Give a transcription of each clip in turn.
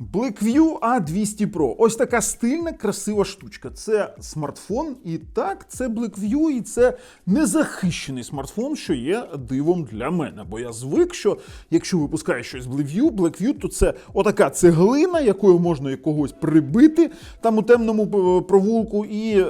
Blackview A200 Pro. Ось така стильна, красива штучка. Це смартфон, і так, це Blackview, і це незахищений смартфон, що є дивом для мене. Бо я звик, що якщо випускає щось Blackview, Blackview, то це отака цеглина, якою можна когось прибити там у темному е, провулку. І е,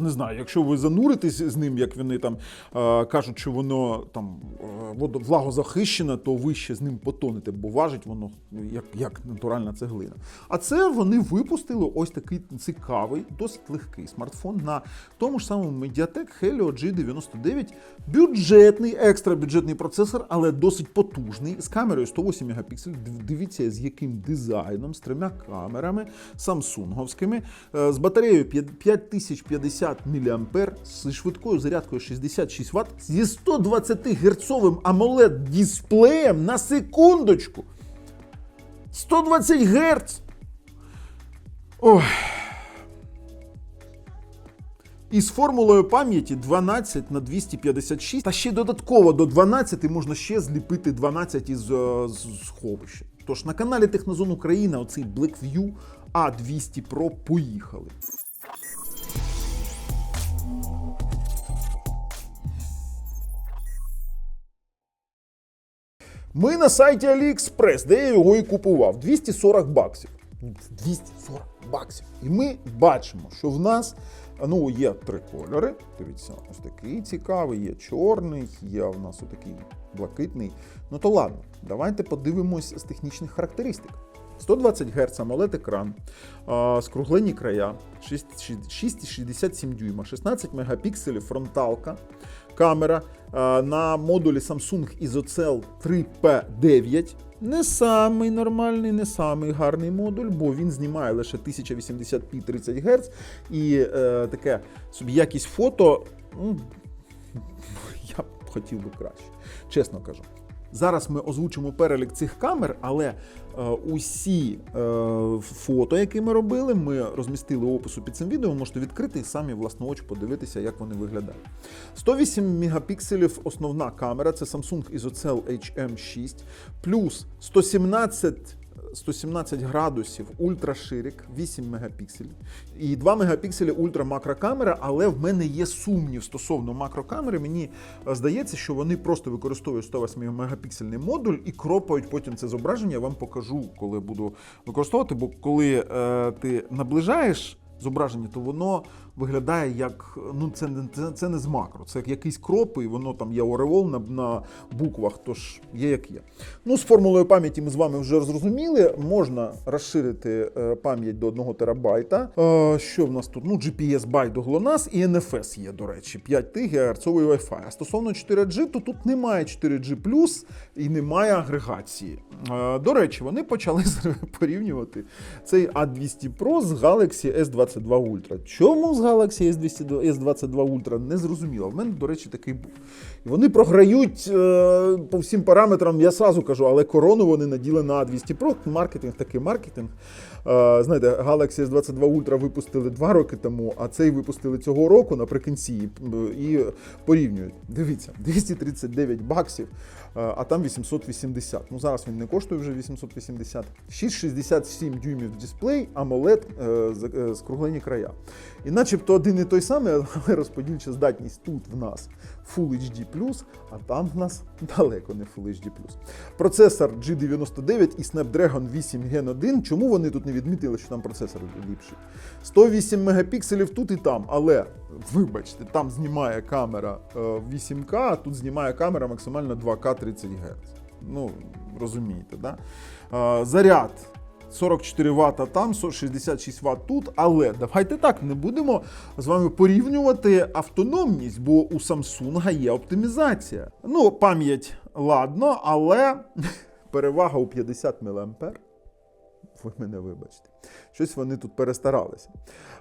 не знаю, якщо ви зануритесь з ним, як вони там е, кажуть, що воно там е, влагозахищене, то ви ще з ним потонете, бо важить воно ну, як, як натуральна цеглина. А це вони випустили ось такий цікавий, досить легкий смартфон на тому ж самому Mediatek Helio G99. Бюджетний, екстрабюджетний процесор, але досить потужний, з камерою 108 мегапікселів. Див- Дивіться, з яким дизайном, з трьома камерами самсунговськими, е, з батареєю 5050 мА, з швидкою зарядкою 66 Вт, зі 120 герцовим AMOLED дисплеєм на секундочку. 120 Гц! Ой. І з формулою пам'яті 12 на 256, та ще додатково до 12 можна ще зліпити 12 із е, сховища. Тож на каналі Технозон Україна оцей Blackview A200 Pro поїхали. Ми на сайті AliExpress, де я його і купував. 240 баксів. 240 баксів. І ми бачимо, що в нас ну, є три кольори. Дивіться, ось такий цікавий, є чорний, є в нас отакий блакитний. Ну то ладно, давайте подивимось з технічних характеристик. 120 Гц AMOLED екран, скруглені края, 6,67 дюйма, 16 мегапікселів фронталка, камера на модулі Samsung ISOCELL 3P9. Не самий нормальний, не самий гарний модуль, бо він знімає лише 1080p 30 Гц і е, таке собі якість фото. Ну, я б хотів би краще, чесно кажу. Зараз ми озвучимо перелік цих камер, але е, усі е, фото, які ми робили, ми розмістили опису під цим відео. Можете відкрити і самі власноруч подивитися, як вони виглядають. 108 мегапікселів основна камера, це Samsung ISOCELL HM6, плюс 117 117 градусів ультраширик, 8 мегапікселів. І 2 мегапікселі ультрамакрокамера, але в мене є сумнів стосовно макрокамери. Мені е, здається, що вони просто використовують 108 мегапіксельний модуль і кропають потім це зображення. Я вам покажу, коли буду використовувати, бо коли е, ти наближаєш зображення, то воно виглядає як ну це це, це не з макро, це як якийсь кроп, і воно там є ореол на, на буквах, тож є як є. Ну, з формулою пам'яті ми з вами вже зрозуміли. Можна розширити е, пам'ять до 1 терабайта. Е, що в нас тут? Ну, GPS байт до GLONASS і NFS є, до речі, 5 ГГц Wi-Fi. А стосовно 4G, то тут немає 4G і немає агрегації. Е, До речі, вони почали порівнювати цей A200 Pro з Galaxy S22 Ultra. Чому з Galaxy S200 S22 Ultra не зрозуміло. В мене, до речі, такий був. І вони програють е, по всім параметрам, я сразу кажу, але корону вони наділи на A200 Pro. Маркетинг такий маркетинг. Е, знаєте, Galaxy S22 Ultra випустили два роки тому, а цей випустили цього року наприкінці і порівнюють. Дивіться, 239 баксів, е, а там 880. Ну зараз він не коштує вже 880. 6,67 дюймів дисплей, AMOLED, е, е, скруглені края. І начебто один і той самий, але розподільча здатність тут в нас Full HD+, а там в нас далеко не Full HD+. Процесор G99 і Snapdragon 8 Gen 1. Чому вони тут не відмітили, що там процесор ліпший? 108 мегапікселів тут і там, але вибачте, там знімає камера е, 8К, а тут знімає камера максимально 2К 30 Гц. Ну, розумієте, да? Е, Заряд 44 Вт там, 66 Вт тут. Але давайте так, не будемо з вами порівнювати автономність, бо у Samsung є оптимізація. Ну, пам'ять ладно, але перевага у 50 мА. Ви мене вибачте. Щось вони тут перестаралися.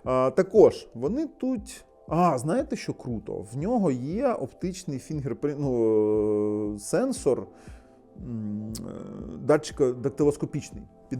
А, також вони тут. А, знаєте, що круто? В нього є оптичний фінгерпринт, ну, е, сенсор е, датчика дактилоскопічний. Під,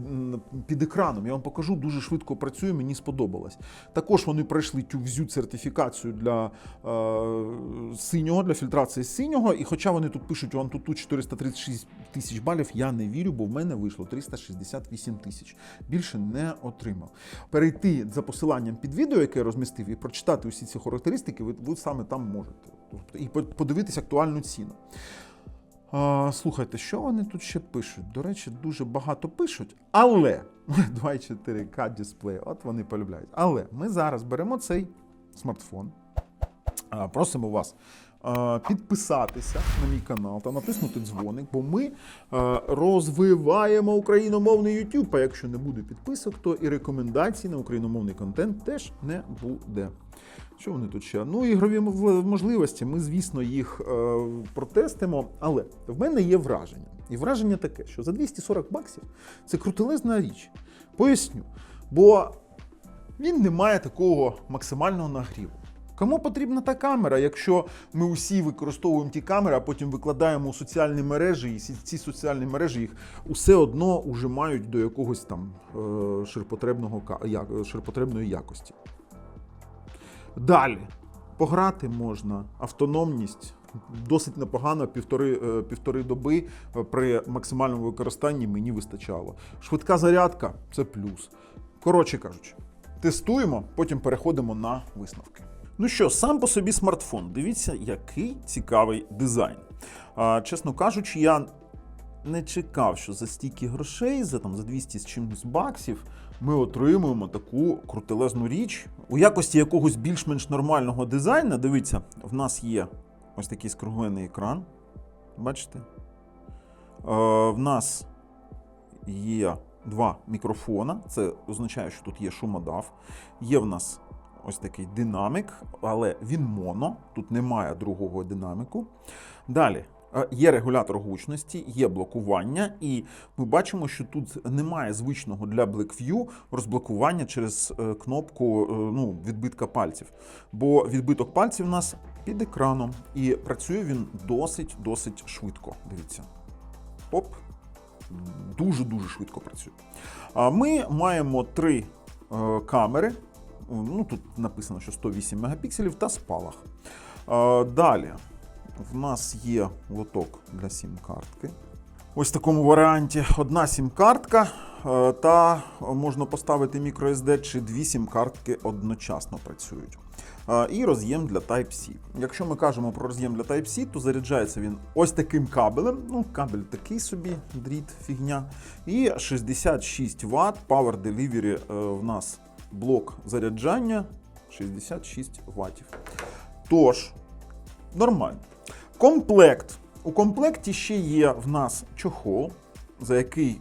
під екраном. Я вам покажу, дуже швидко працює, мені сподобалось. Також вони пройшли TÜVZÜ сертифікацію для е, синього, для фільтрації синього. І хоча вони тут пишуть вон тут 436 тисяч балів, я не вірю, бо в мене вийшло 368 тисяч. Більше не отримав. Перейти за посиланням під відео, яке я розмістив, і прочитати усі ці характеристики, ви, ви саме там можете. Тобто, і по- подивитись актуальну ціну. Слухайте, що вони тут ще пишуть? До речі, дуже багато пишуть, але 2,4К дисплей, от вони полюбляють. Але ми зараз беремо цей смартфон, просимо вас підписатися на мій канал та натиснути дзвоник, бо ми розвиваємо україномовний YouTube. А якщо не буде підписок, то і рекомендацій на україномовний контент теж не буде. Що вони тут ще? Ну, ігрові можливості. Ми, звісно, їх е, протестимо. Але в мене є враження. І враження таке, що за 240 баксів це крутелезна річ. Поясню. Бо він не має такого максимального нагріву. Кому потрібна та камера, якщо ми усі використовуємо ті камери, а потім викладаємо у соціальні мережі, і ці- ці соціальні мережі їх усе одно уже мають до якогось там е, ширпотребного ширпотребної якості. Далі. Пограти можна, автономність досить непогано, півтори, е, півтори доби е, при максимальному використанні мені вистачало. Швидка зарядка це плюс. Коротше кажучи, тестуємо, потім переходимо на висновки. Ну що, сам по собі смартфон. Дивіться, який цікавий дизайн. А, чесно кажучи, я не чекав, що за стільки грошей, за там за 200 з чимось баксів, ми отримуємо таку крутелезну річ. У якості якогось більш-менш нормального дизайну. Дивіться, в нас є ось такий скруглений екран. Бачите? Е, в нас є два мікрофона. Це означає, що тут є шумодав. Є в нас ось такий динамік, але він моно, тут немає другого динаміку. Далі. е, Є регулятор гучності, є блокування, і ми бачимо, що тут немає звичного для BlackView розблокування через е, кнопку е, ну, відбитка пальців. Бо відбиток пальців у нас під екраном, і працює він досить досить швидко. Дивіться. Оп, дуже-дуже швидко працює. Ми маємо три камери. Ну, тут написано, що 108 мегапікселів та спалах. Е, далі в нас є лоток для сім-картки. Ось в такому варіанті одна сім-картка, е, та можна поставити microSD чи дві сім-картки одночасно працюють. Е, І роз'єм для Type-C. Якщо ми кажемо про роз'єм для Type-C, то заряджається він ось таким кабелем. Ну, кабель такий собі, дріт, фігня. І 66 Вт Power Delivery в нас блок заряджання 66 Вт. Тож, нормально. Комплект. У комплекті ще є в нас чохол, за який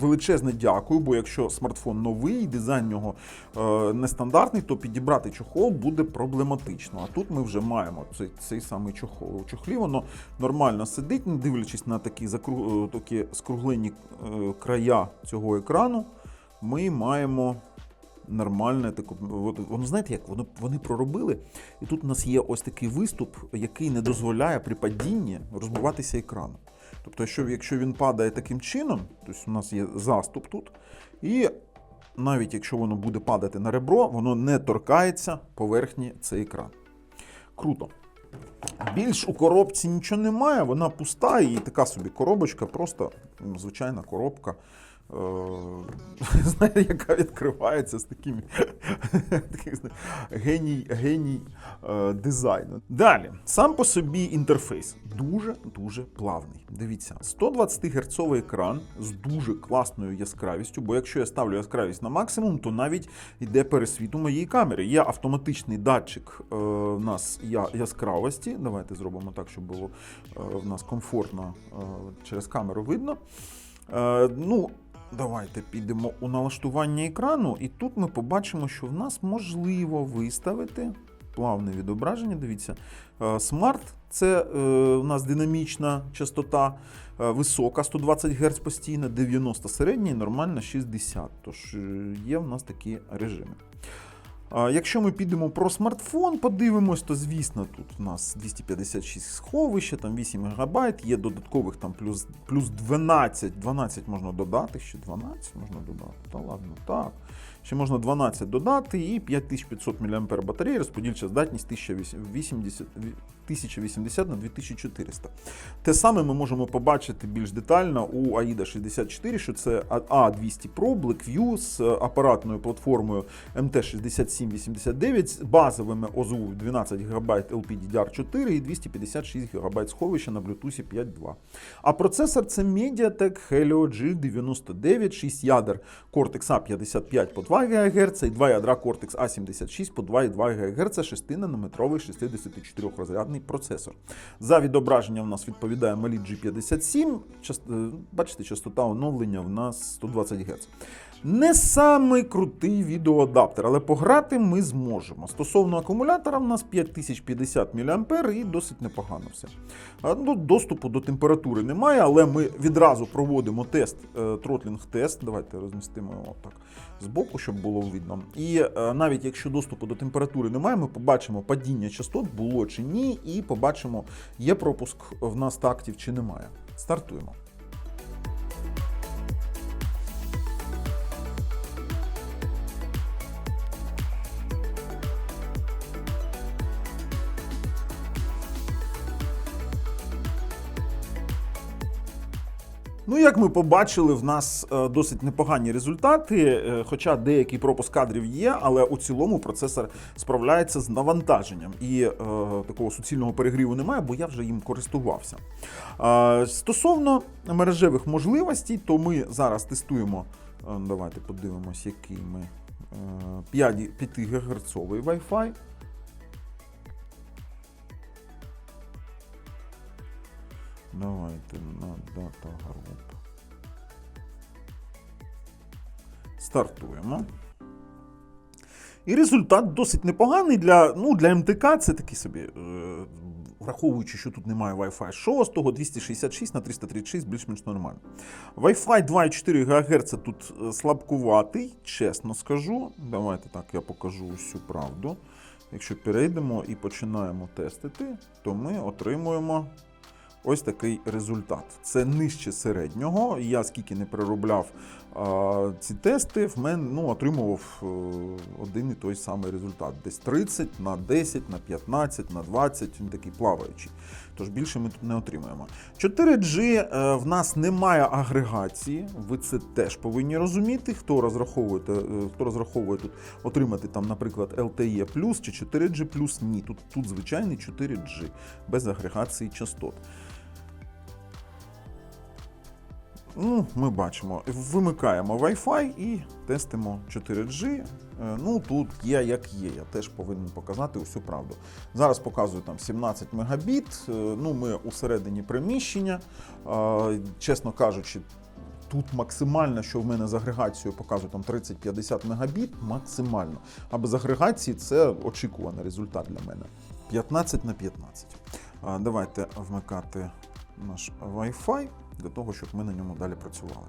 величезне дякую, бо якщо смартфон новий, дизайн нього е, нестандартний, то підібрати чохол буде проблематично. А тут ми вже маємо цей, цей самий чохол. У чохлі воно нормально сидить, не дивлячись на такі, закру, е, такі скруглені е, края цього екрану, ми маємо нормальне таке. от Воно знаєте, як воно вони проробили, і тут у нас є ось такий виступ, який не дозволяє при падінні розбиватися екрану. Тобто, якщо, якщо він падає таким чином, тобто у нас є заступ тут, і навіть якщо воно буде падати на ребро, воно не торкається поверхні цей екран. Круто. Більш у коробці нічого немає, вона пуста і така собі коробочка, просто звичайна коробка. Е, Знаєте, яка відкривається з такими геній, геній е, дизайну. Далі, сам по собі інтерфейс дуже-дуже плавний. Дивіться, 120 Гц екран з дуже класною яскравістю, бо якщо я ставлю яскравість на максимум, то навіть йде пересвіт у моєї камери. Є автоматичний датчик е, в нас яскравості. Давайте зробимо так, щоб було е, в нас комфортно е, через камеру видно. Е, ну, давайте підемо у налаштування екрану, і тут ми побачимо, що в нас можливо виставити плавне відображення. Дивіться, е, смарт це в нас динамічна частота, е, висока 120 Гц постійно, 90 середня нормальна 60. Тож е, є в нас такі режими. Якщо ми підемо про смартфон, подивимось, то звісно, тут у нас 256 сховища, там 8 ГБ, є додаткових там плюс, плюс 12. 12 можна додати, ще 12 можна додати. Та ладно, так. Ще можна 12 додати і 5500 мАh батареї, розподільча здатність 1080, 1080 на 2400. Те саме ми можемо побачити більш детально у AIDA 64, що це A200 Pro Blackview з апаратною платформою MT6789 з базовими ОЗУ 12 ГБ LPDDR4 і 256 ГБ сховища на Bluetooth 5.2. А процесор це MediaTek Helio G99, 6 ядер Cortex A55 по 2 ГГц і 2 ядра Cortex A76 по 2,2 ГГц, 6-нанометровий 64-розрядний процесор. За відображення в нас відповідає Mali G57, е, бачите, частота оновлення в нас 120 Гц. Не самий крутий відеоадаптер, але пограти ми зможемо. Стосовно акумулятора, в нас 5050 мАh і досить непогано все. Ну, доступу до температури немає, але ми відразу проводимо тест, тротлінг-тест. Давайте розмістимо його так збоку, щоб було видно. І е, навіть якщо доступу до температури немає, ми побачимо падіння частот, було чи ні, і побачимо, є пропуск в нас тактів чи немає. Стартуємо. Ну, як ми побачили, в нас е, досить непогані результати, е, хоча деякий пропуск кадрів є, але у цілому процесор справляється з навантаженням. І е, такого суцільного перегріву немає, бо я вже їм користувався. Е, стосовно мережевих можливостей, то ми зараз тестуємо. е, давайте подивимось, який ми е, 5, 5 ГГц Wi-Fi. Давайте на дата груп. Стартуємо. І результат досить непоганий для, ну, для МТК. Це такий собі, е, враховуючи, що тут немає Wi-Fi 6, 266 на 336 більш-менш нормально. Wi-Fi 2,4 ГГц тут е, слабкуватий, чесно скажу. Давайте так я покажу усю правду. Якщо перейдемо і починаємо тестити, то ми отримуємо ось такий результат. Це нижче середнього. Я скільки не переробляв а, ці тести, в мене ну, отримував е, один і той самий результат. Десь 30 на 10, на 15, на 20, він такий плаваючий. Тож більше ми тут не отримаємо. 4G е, в нас немає агрегації. Ви це теж повинні розуміти. Хто розраховує, е, хто розраховує тут отримати там, наприклад, LTE чи 4G ні. Тут, тут звичайний 4G без агрегації частот. Ну, ми бачимо, вимикаємо Wi-Fi і тестимо 4G. Е, Ну, тут є як є. Я теж повинен показати усю правду. Зараз показую там 17 мегабіт. Е, Ну, ми усередині приміщення. Е, Чесно кажучи, тут максимально, що в мене з агрегацією показує там 30-50 мегабіт, максимально. А без агрегації це очікуваний результат для мене. 15 на 15. Давайте вмикати наш Wi-Fi для того, щоб ми на ньому далі працювали.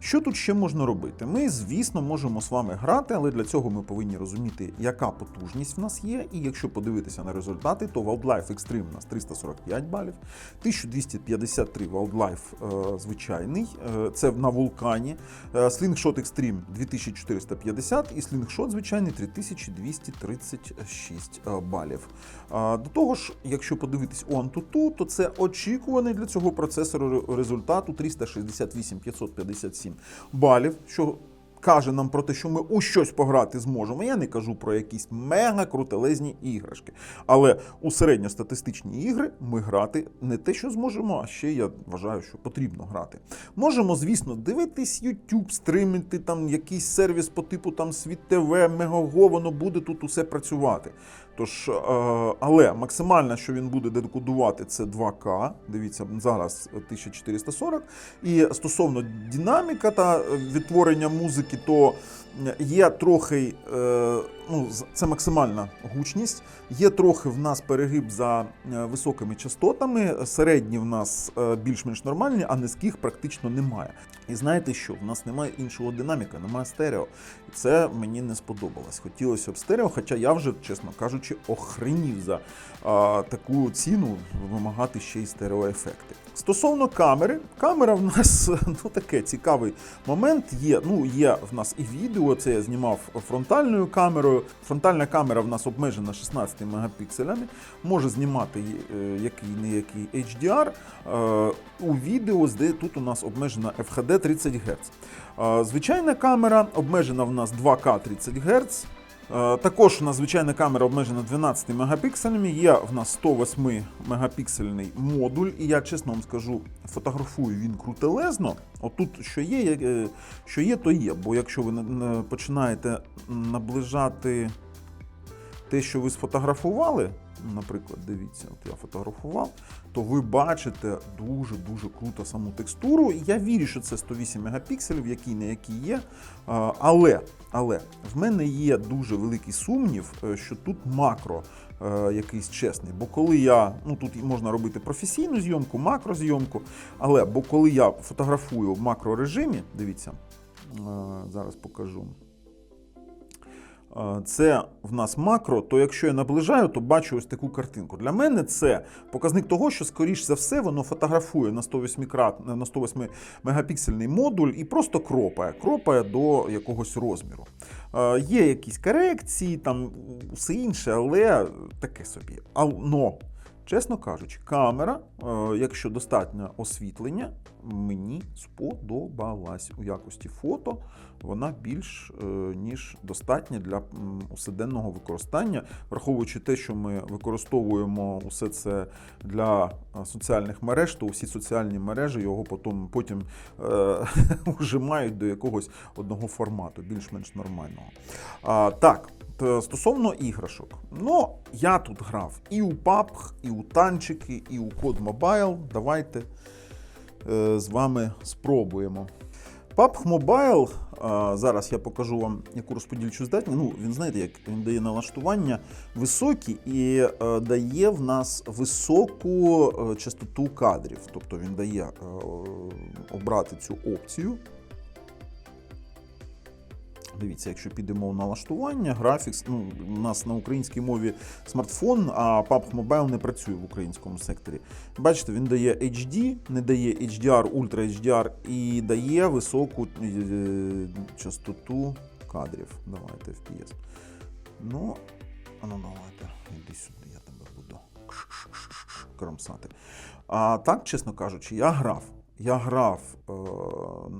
Що тут ще можна робити? Ми, звісно, можемо з вами грати, але для цього ми повинні розуміти, яка потужність в нас є. І якщо подивитися на результати, то Wildlife Extreme у нас 345 балів, 1253 Wildlife е, звичайний, е, це на вулкані. Е, Slingshot Extreme 2450 і Slingshot звичайний 3236 е, балів. До того ж, якщо подивитись у Antutu, то це очікуваний для цього процесору результат у 368 557 балів, що каже нам про те, що ми у щось пограти зможемо. Я не кажу про якісь мега крутелезні іграшки. Але у середньостатистичні ігри ми грати не те, що зможемо, а ще я вважаю, що потрібно грати. Можемо, звісно, дивитись YouTube, стримити там якийсь сервіс по типу там Світ ТВ, Мегаго, воно буде тут усе працювати. Тож, е, але максимально, що він буде декодувати, це 2К. Дивіться, зараз 1440. І стосовно динаміка та відтворення музики, то Є трохи, е, ну, це максимальна гучність. Є трохи в нас перегиб за е, високими частотами. Середні в нас більш-менш нормальні, а низьких практично немає. І знаєте що? В нас немає іншого динаміка, немає стерео. Це мені не сподобалось. Хотілося б стерео, хоча я вже, чесно кажучи, охренів за а, таку ціну вимагати ще й стереоефекти. Стосовно камери, камера в нас ну таке цікавий момент. Є, ну є в нас і відео. Це я знімав фронтальною камерою. Фронтальна камера в нас обмежена 16 мегапікселями, може знімати е, який не який HDR. Е, у відео де тут у нас обмежена FHD 30 Гц. Звичайна камера обмежена в нас 2К 30 Гц. Е, Також у нас звичайна камера обмежена 12 мегапікселями. Є в нас 108 мегапіксельний модуль, і я чесно вам скажу, фотографую він крутелезно. Отут що є, е, що є, то є. Бо якщо ви на- на- починаєте наближати те, що ви сфотографували, наприклад, дивіться, от я фотографував, то ви бачите дуже-дуже круто саму текстуру. Я вірю, що це 108 мегапікселів, які не які є. Але, але в мене є дуже великий сумнів, е, що тут макро е, якийсь чесний. Бо коли я, ну тут можна робити професійну зйомку, макрозйомку, але бо коли я фотографую в макрорежимі, дивіться, е, зараз покажу. Е, Це в нас макро, то якщо я наближаю, то бачу ось таку картинку. Для мене це показник того, що, скоріш за все, воно фотографує на 108 крат, на 108 мегапіксельний модуль і просто кропає, кропає до якогось розміру. Е, Є якісь корекції, там все інше, але таке собі. Но, чесно кажучи, камера, е, якщо достатньо освітлення, мені сподобалась у якості фото. Вона більш е, ніж достатня для усиденного використання, враховуючи те, що ми використовуємо усе це для е, соціальних мереж, то всі соціальні мережі його потім, потім ужимають до якогось одного формату, більш-менш нормального. А, так, стосовно іграшок. Ну, я тут грав і у PUBG, і у танчики, і у Code Mobile. Давайте е, з вами спробуємо. PUBG Mobile, а, зараз я покажу вам, яку розподільчу здатність. Ну, він знаєте, як він дає налаштування високі і е, дає в нас високу е, частоту кадрів. Тобто він дає е, обрати цю опцію. Дивіться, якщо підемо в налаштування, графікс, ну, у нас на українській мові смартфон, а PUBG Mobile не працює в українському секторі. Бачите, він дає HD, не дає HDR, Ultra HDR і дає високу е, частоту кадрів. Давайте FPS. Ну, а ну давайте, іди сюди, я тебе буду кромсати. А так, чесно кажучи, я грав. Я грав е,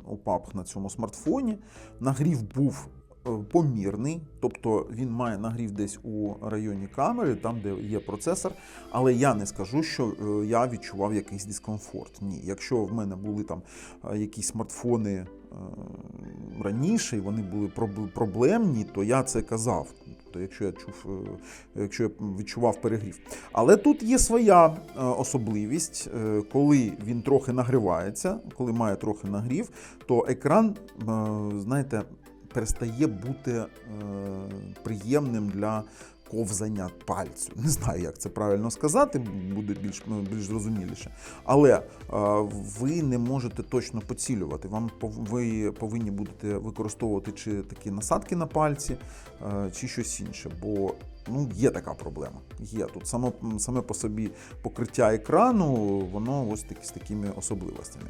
у PUBG на цьому смартфоні. Нагрів був е, помірний, тобто він має нагрів десь у районі камери, там, де є процесор. Але я не скажу, що е, я відчував якийсь дискомфорт. Ні, якщо в мене були там якісь смартфони раніше, і вони були проблемні, то я це казав. Тобто, якщо я чув, е, якщо я відчував перегрів. Але тут є своя е, особливість, е, коли він трохи нагрівається, коли має трохи нагрів, то екран, е, знаєте, перестає бути е, приємним для ковзання пальцю. Не знаю, як це правильно сказати, буде більш, ну, більш зрозуміліше. Але е, ви не можете точно поцілювати. Вам ви повинні будете використовувати чи такі насадки на пальці, е, чи щось інше. Бо ну, є така проблема. Є тут саме, саме по собі покриття екрану, воно ось такі з такими особливостями.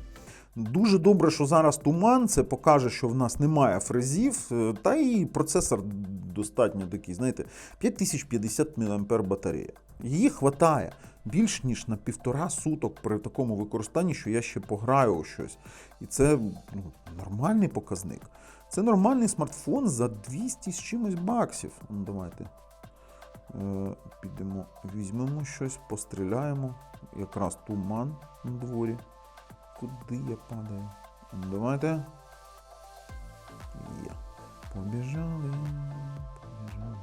Дуже добре, що зараз туман, це покаже, що в нас немає фрезів, е, та і процесор достатньо такий, знаєте, 5050 мАh батарея. Її хватає більш ніж на півтора суток при такому використанні, що я ще пограю у щось. І це ну, нормальний показник. Це нормальний смартфон за 200 з чимось баксів. Ну, давайте е, підемо, візьмемо щось, постріляємо. Якраз туман на дворі. Куди я падаю? Давайте. Є. Побіжали. Побіжали.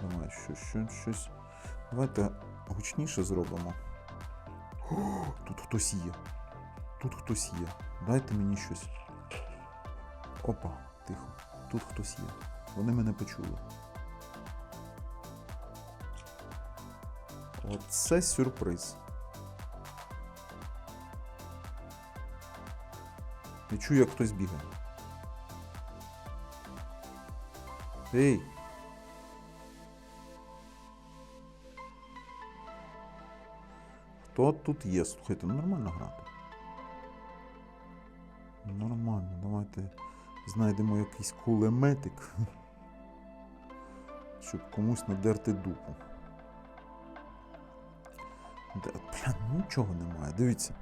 Давай, що, що, щось. Давайте гучніше зробимо. О, тут хтось є. Тут хтось є. Дайте мені щось. Опа, тихо. тут хтось є. Вони мене почули. Оце сюрприз. Я чую, як хтось бігає. Ей! Хто тут є? Слухайте, ну нормально грати. Нормально, давайте знайдемо якийсь кулеметик, щоб комусь надерти дупу. Бля, ну нічого немає. Дивіться.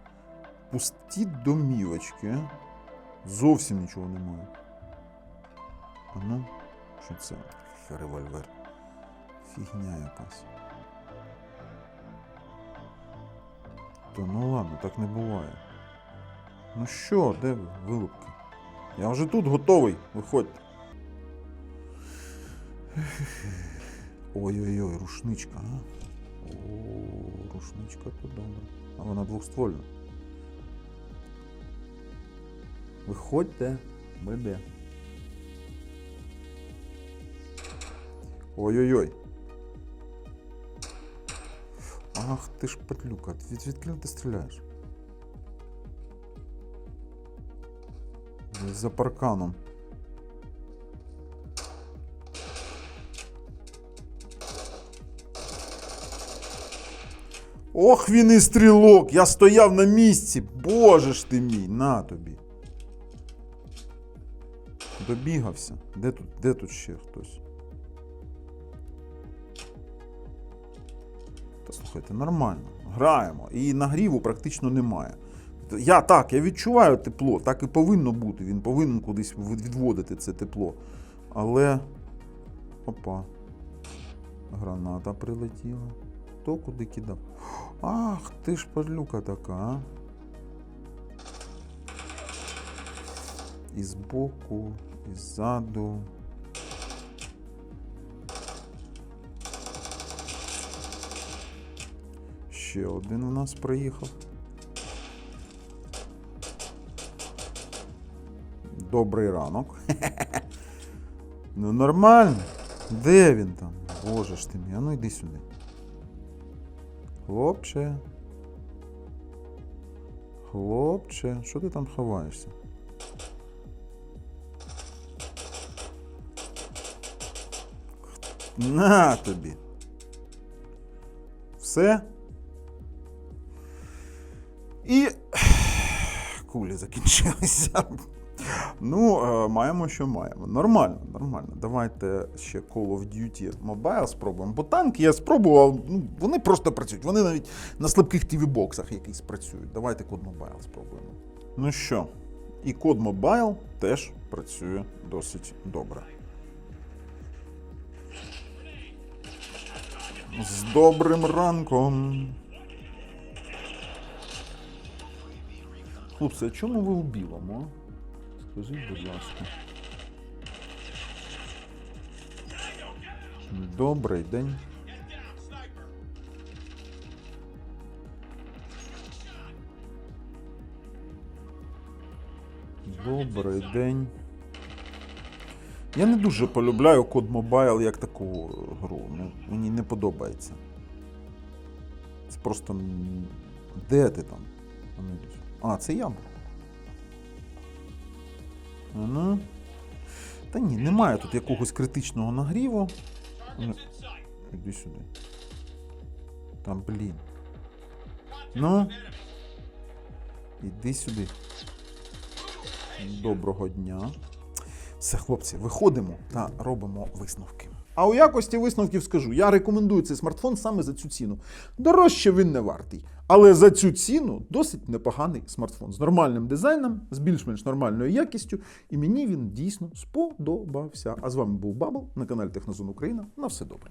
Пусті домівочки. Зовсім нічого немає. А ну, що це? Револьвер. Фігня якась. Та ну ладно, так не буває. Ну що, де ви, вилупки? Я вже тут готовий, виходьте. Ой-ой-ой, рушничка, а? О, рушничка то добре. А вона двохствольна. Виходьте, бебе. Ой-ой-ой. Ах ти ж петлюка, від звідки ти стріляєш? За парканом. Ох, він і стрілок! Я стояв на місці! Боже ж ти мій, на тобі. Добігався. Де тут, де тут ще хтось? Та слухайте, нормально. Граємо. І нагріву практично немає. Я так, я відчуваю тепло, так і повинно бути. Він повинен кудись відводити це тепло. Але. Опа. Граната прилетіла. Хто куди кидав? Ах, ти ж падлюка така, а? І збоку, і ззаду. Ще один у нас приїхав. Добрий ранок. Ну нормально. Де він там? Боже ж ти мій, а ну йди сюди. Хлопче. Хлопче, що ти там ховаєшся? На тобі. Все. І кулі закінчилися. Ну, е, маємо, що маємо. Нормально, нормально. Давайте ще Call of Duty Mobile спробуємо. Бо танки я спробував, ну, вони просто працюють. Вони навіть на слабких TV-боксах якісь працюють. Давайте код Mobile спробуємо. Ну що, і код Mobile теж працює досить добре. З добрим ранком. Хлопці, чому ви у білому? Скажіть, будь ласка. Добрий день. Добрий день. Я не дуже полюбляю код Mobile як таку е, гру. Ну, мені не подобається. Це просто. Де ти там? А, ну, це я. Ну. Та ні, немає тут якогось критичного нагріву. Ну, Іди сюди. Там, блін. Ну. Іди сюди. Доброго дня. Все, хлопці, виходимо та робимо висновки. А у якості висновків скажу: я рекомендую цей смартфон саме за цю ціну. Дорожче він не вартий. Але за цю ціну досить непоганий смартфон з нормальним дизайном, з більш-менш нормальною якістю, і мені він дійсно сподобався. А з вами був Бабл на каналі Технозон Україна. На все добре.